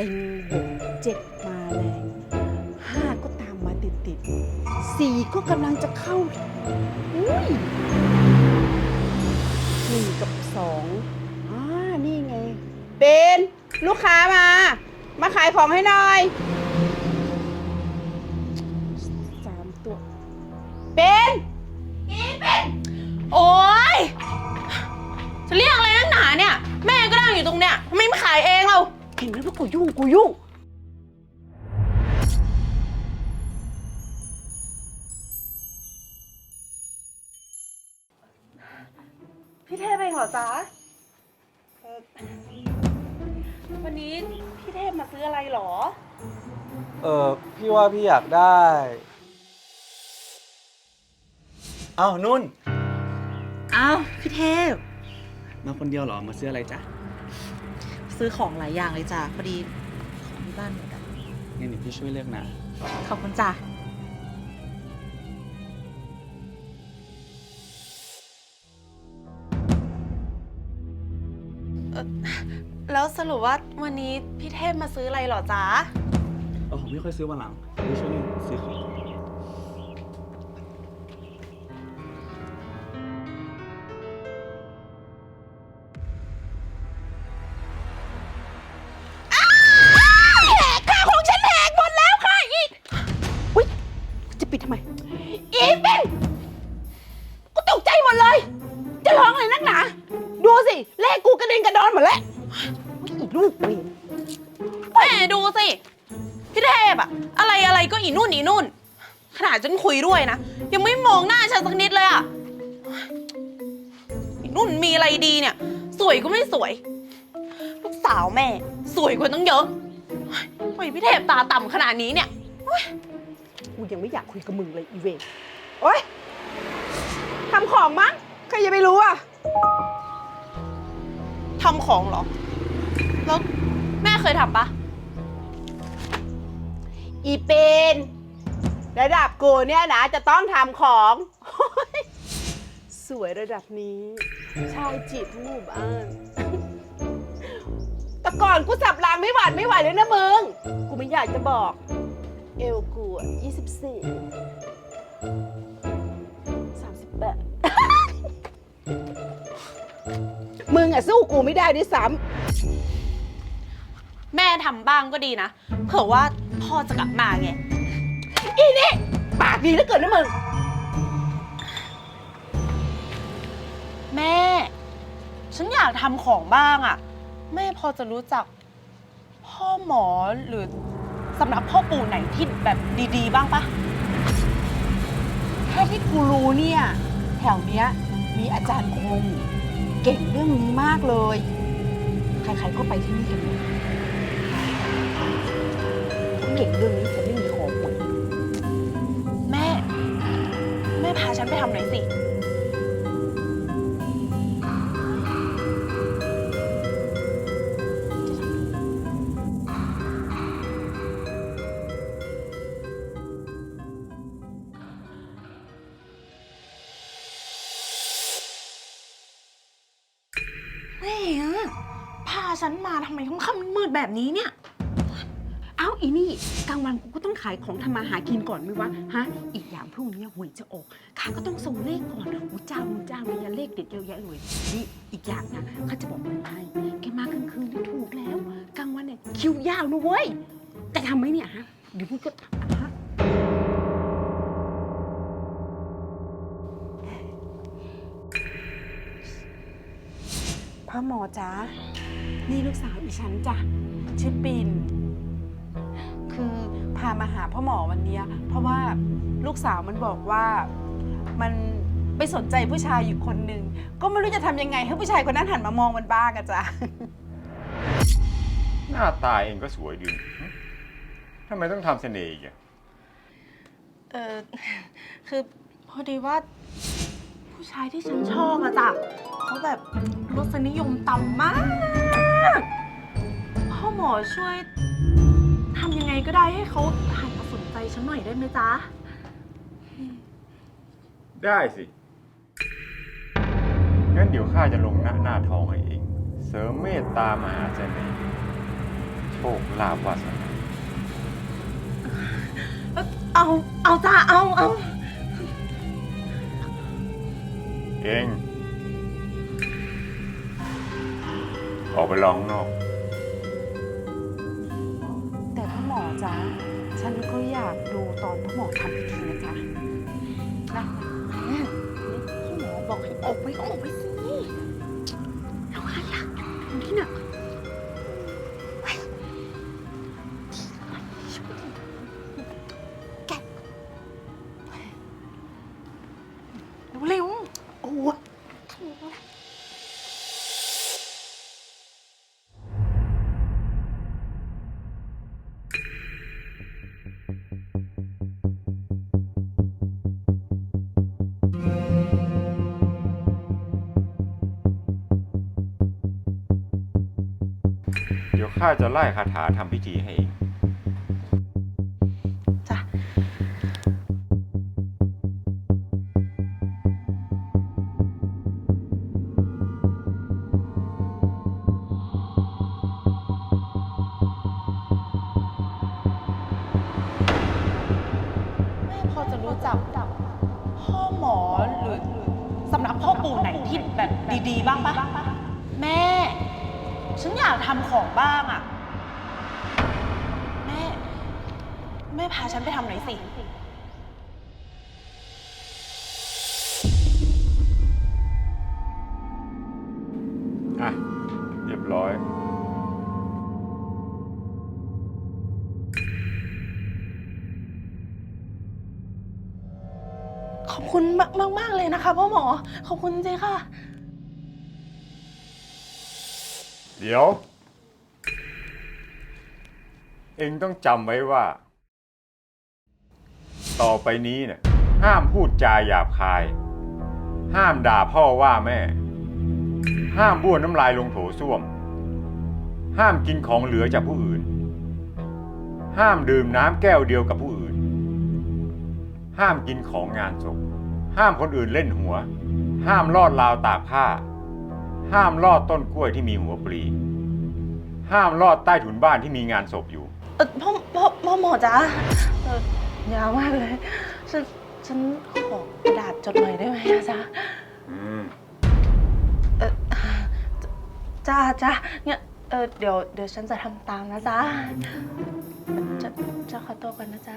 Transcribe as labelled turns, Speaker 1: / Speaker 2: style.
Speaker 1: เต็งหกเจ็ดมาแรงห้าก็ตามมาติดติดๆสี่ก็กำลังจะเข้าอุ้ยหนึ่งกับสองอ่านี่ไงเบนลูกค้ามา มาขายของให้หน่อยสามตัวเบน
Speaker 2: โอ๊ย จะเรียกอะไรนักหนาเนี่ย แม่ก็นั่งอยู่ตรงเนี้ยทำไมไม่ขายเองเรา
Speaker 1: เห็นไหมว่ากูยุ่งกูยุ่ง
Speaker 2: พี่เทพเองเหรอจ๊ะเอ่อวันนี้พี่เทพมาซื้ออะไรเหรอ
Speaker 3: เออพี่ว่าพี่อยากได้เอ้านุ่น
Speaker 4: อ้าว พี่เทพ
Speaker 3: มาคนเดียวเหรอ มาซื้ออะไรจ๊ะ
Speaker 4: ซื้อของหลายอย่างเลยจ้ะพอดีของที่บ้านหมดอะ
Speaker 3: งั้นเดี๋ยวพี่ช่วยเลือกนะ
Speaker 4: ขอบคุณจ้ะเอ่อแล้วสรุปว่าวันนี้พี่เทพมาซื้ออะไรเหรอจ๊ะ
Speaker 3: เออผมไม่ค่อยซื้อวันหลังพี่ช่วยซื้อของ
Speaker 2: พี่เทพอะอะไรอะไรก็อีนู่นอีนู่น ขนาดฉันคุยด้วยนะ ยังไม่มองหน้าฉันสักนิดเลยอะอีนุ่นมีอะไรดีเนี่ย สวยก็ไม่สวย ลูกสาวแม่ สวยกว่าต้องเยอะทำไมพี่เทพตาต่ำขนาดนี้เนี่ย
Speaker 1: กูยังไม่อยากคุยกับมึงเลยอีเวนโอ๊ยทำของมั้งใครจะไปรู้อะ
Speaker 2: ทำของเหรอ แล้วแม่เคยทำปะ
Speaker 1: อีเปนระดับกูเนี่ยนะจะต้องทำของ สวยระดับนี้ ชายจีบทั้งหมู่บ้านแต่ก่อนกูสับรางไม่หวาดไม่ไหวเลยนะมึง กูไม่อยากจะบอก เอวกูอะ24 38มึงอะสู้กูไม่ได้ด้วยซ้ำ
Speaker 2: แม่ทำบ้างก็ดีนะ เผื่อว่าพ่อจะกลับมาไง
Speaker 1: อีนี่ปากดีเหลือเกินนะมึง
Speaker 2: แม่ ฉันอยากทำของบ้างอะ่ะแม่พอจะรู้จัก พ่อหมอหรือสำนักพ่อปู่ไหนที่แบบดีๆ บ้างปะ
Speaker 1: ถ้าที่กูรู้เนี่ย แถวเนี้ยมีอาจารย์คง เก่งเรื่องนี้มากเลย ใครๆก็ไปที่นี่กันหมด เก่งเรื่องนี้จะไม่มีของหมด
Speaker 2: แม่ แม่พาฉันไปทำหน่อยสิ แม่พาฉันมาทำไมค่ำมืดๆแบบนี้เนี่ย
Speaker 1: อีนี่กลางวันกูก็ต้องขายของทำมาหากินก่อนไหมวะฮะ อีกอย่างพรุ่งนี้หวยจะออกข้าก็ต้องส่งเลขก่อนอูเจ้ามึงเจ้าเนี่ยเลขเด็ดเยอะแยะเลยนี่อีกอย่างนะข้าจะบอกมันให้แกมากลางคืนนี่ถูกแล้วกลางวันเนี่ยคิวยาวนะเว้ยแต่ทำไหมเนี่ยฮะเดี๋ยวมึงก็ฮะพ่อหมอจ๊ะนี่ลูกสาวอีฉันจ้ะชื่อปิ่นามาหาพ่อหมอวันเนี้ยเพราะว่าลูกสาวมันบอกว่ามันไปสนใจผู้ชายอยู่คนหนึ่งก็ไม่รู้จะทำยังไง ให้ผู้ชายคนนั้นหันมามองมันบ้างอะจ๊ะ
Speaker 5: หน้าตาเองก็สวยดีหึทำไมต้องทำเสน่ห์อีกอะ
Speaker 2: เออ คือพอดีว่า ผู้ชายที่ฉันชอบอะจ้ะเขาแบบรสนิยมต่ำมาก พ่อหมอช่วยทำยังไงก็ได้ให้เขาหันมาสนใจฉันหน่อยได้ไหมจ๊ะ
Speaker 5: ได้สิ งั้นเดี๋ยวข้าจะลงหน้าหน้าทองให้เอง เสริมเมตตามหาเสน่ห์โชคลาภวาสนา
Speaker 2: เอา เอาจ้าเอาเอา
Speaker 5: เอง ออกไปลองข้างนอก
Speaker 1: อนพ่อหมอทำพิธีนะจ๊ะนะ
Speaker 2: พ่อหมอบอกให้ออกไปก็ออกไปสิ
Speaker 1: เราหันหลังที่นักเร็วๆโอ้ย
Speaker 5: เดี๋ยวข้าจะไล่คาถาทำพิธีให้เอง
Speaker 2: จ้ะแม่พอจะรู้จักพ่อหมอหรือสำนักพ่อปู่ไหนที่แบบดี ๆ บ้างปะแม่ ฉันอยากทำของบ้างอะแม่ แม่พาฉันไปทำหน่อยสิ
Speaker 5: อะ เรียบร้อย
Speaker 2: ขอบคุณมากมากมากเลยนะคะพ่อหมอ ขอบคุณจริงๆค่ะ
Speaker 5: เดี๋ยว เองต้องจำไว้ว่า ต่อไปนี้เนี่ยห้ามพูดจาหยาบคาย ห้ามด่าพ่อว่าแม่ ห้ามบ้วนน้ำลายลงโถส้วม ห้ามกินของเหลือจากผู้อื่น ห้ามดื่มน้ำแก้วเดียวกับผู้อื่น ห้ามกินของงานศพห้ามคนอื่นเล่นหัว ห้ามลอดราวตากผ้า ห้ามลอดต้นกล้วยที่มีหัวปลี ห้ามลอดใต้ถุนบ้านที่มีงานศพอยู่
Speaker 2: เออพ่อพ่อพ่อหมอจ๊ะเออยาวมากเลย ฉันฉันขอกระดาษจดหน่อยได้ไหมอะจ๊ะ
Speaker 5: อืม
Speaker 2: เออจ้าจ้าเนี่ยเออเดี๋ยวเดี๋ยวฉันจะทำตามนะจ๊ะจะจะขอตัวก่อนนะจ๊ะ